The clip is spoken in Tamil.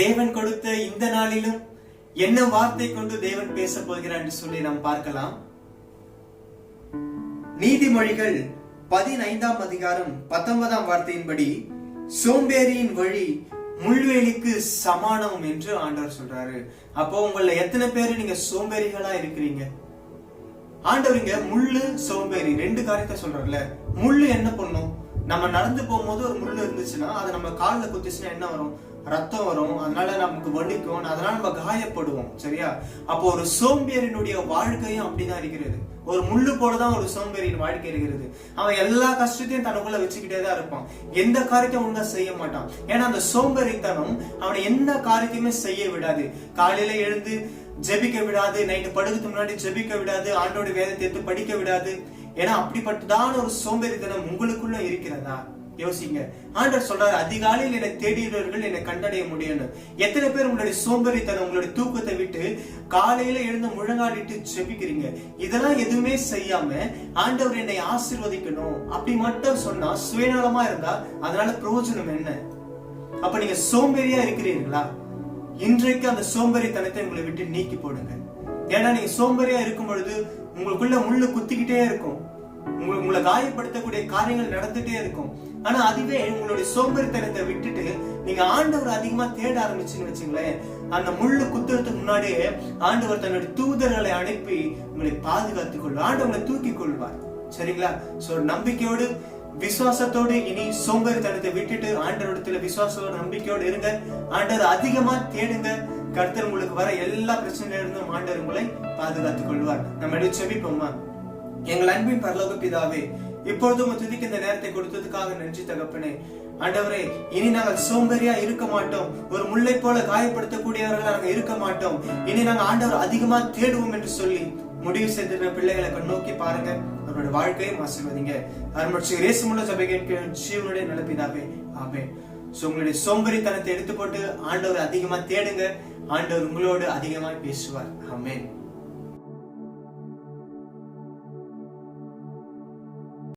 தேவன் கொடுத்த இந்த நாளிலும் என்ன வார்த்தை கொண்டு தேவன் பேச போகிறார் என்று சொல்லி நாம் பார்க்கலாம். நீதிமொழிகள் பதினைந்தாம் அதிகாரம் பத்தொன்பதாம் வார்த்தையின்படி சோம்பேறியின் வழி முள்வேலிக்கு சமானம் என்று ஆண்டவர் சொல்றாரு. அப்போ உங்கள எத்தனை பேர் நீங்க சோம்பேறிகளா இருக்கிறீங்க? ஆண்டவர் இங்க முள்ளு சோம்பேறி ரெண்டு காரியத்தை சொல்றாருல முள்ளு என்ன பண்ணும்? நம்ம நடந்து போகும்போது ஒரு முள்ளு இருந்துச்சுன்னா அது நம்ம காலில் குத்திச்சுன்னா என்ன வரும்? ரத்தம் வரும். அதனால நமக்கு வலிக்கும். அதனால நம்ம காயப்படுவோம். சரியா? அப்போ ஒரு சோம்பேறியினுடைய வாழ்க்கையும் அப்படிதான் இருக்கிறது. ஒரு முள்ளு போலதான் ஒரு சோம்பேறியின் வாழ்க்கை இருக்கிறது. அவன் எல்லா கஷ்டத்தையும் தனக்குள்ள வச்சுக்கிட்டே தான் இருப்பான். எந்த காரியத்தையும் ஒழுங்கா செய்ய மாட்டான். ஏன்னா அந்த சோம்பேறித்தனம் அவனை எந்த காரியத்தையுமே செய்ய விடாது. காலையில எழுந்து ஜெபிக்க விடாது. நைட்டு படுக்கிறதுக்கு முன்னாடி ஜெபிக்க விடாது. ஆண்டோட வேதத்தை எடுத்து படிக்க விடாது. ஏன்னா அப்படிப்பட்டதான ஒரு சோம்பேறித்தனம் உங்களுக்குள்ள இருக்கிறதா? யோசிங்க. ஆண்டர் சொல்றாரு அதிகாலையில் என்னை தேடியவர்கள் என்னை கண்டடைய முடியும் எத்தனை பேர் உங்களுடைய சோம்பேறித்தனம் உங்களுடைய தூக்கத்தை விட்டு காலையில எழுந்து முழங்காடிட்டு ஜெபிக்கிறீங்க இதெல்லாம் எதுவுமே செய்யாம ஆண்டவர் என்னை ஆசிர்வதிக்கணும் அப்படி மட்டும் சொன்னா சுயநலமா இருந்தா அதனால பிரயோஜனம் என்ன? அப்ப நீங்க சோம்பேறியா இருக்கிறீர்களா? இன்றைக்கு அந்த சோம்பேறித்தனத்தை உங்களை விட்டு நீக்கி போடுங்க. ஏன்னா நீங்க சோம்பேறியா இருக்கும் பொழுது உங்களுக்குள்ள முள்ளு குத்திக்கிட்டே இருக்கும். உங்களை காயப்படுத்தக்கூடிய காரியங்கள் நடந்துட்டே இருக்கும். ஆனா அதுவே உங்களுடைய சோம்பேறித்தனத்தை விட்டுட்டு நீங்க ஆண்டவர் அதிகமா தேட ஆரம்பிச்சுன்னு வச்சுங்களேன் அந்த முள்ளு குத்துறதுக்கு முன்னாடியே ஆண்டவர் தன்னுடைய தூதர்களை அனுப்பி உங்களை பாதுகாத்துக் கொள்வார் ஆண்டவங்களை தூக்கி கொள்வார். சரிங்களா? சோ நம்பிக்கையோடு விசுவாசத்தோடு இனி சோம்பேறித்தனத்தை விட்டுட்டு ஆண்டவரிடத்துல விசுவாசத்தோட நம்பிக்கையோடு இருங்க. ஆண்டவர் அதிகமா தேடுங்க. கர்த்தர் உங்களுக்கு வர எல்லா பிரச்சனையிலிருந்தும் ஆண்டவர் உங்களை பாதுகாத்துக் கொள்வார். நம்ம எடுத்து செபிப்போமா? எங்கள் அன்பின் பரலோக பிதாவே இப்பொழுதும் துதிக்கு இந்த நேரத்தை கொடுத்ததுக்காக நன்றி தகப்பனே. ஆண்டவரே இனி நாங்கள் சோம்பேறியா இருக்க மாட்டோம். ஒரு முல்லை போல காயப்படுத்தக்கூடியவர்களா நாங்கள் இருக்க மாட்டோம். இனி நாங்க ஆண்டவர் அதிகமா தேடுவோம் என்று சொல்லி முடிவு செய்திருக்கிற பிள்ளைகளை நோக்கி பாருங்க. அவருடைய வாழ்க்கையை ஆசீர்வதிங்க. அருமட்சி ரேசுமுள்ள சபை கேட்கிற ஜீவனுடைய நிலப்பிதாவே ஆமே சோ உங்களுடைய சோம்பேறித்தனத்தை எடுத்து போட்டு ஆண்டவர் அதிகமா தேடுங்க. ஆண்டவர் உங்களோடு அதிகமா பேசுவார். ஆமேன்.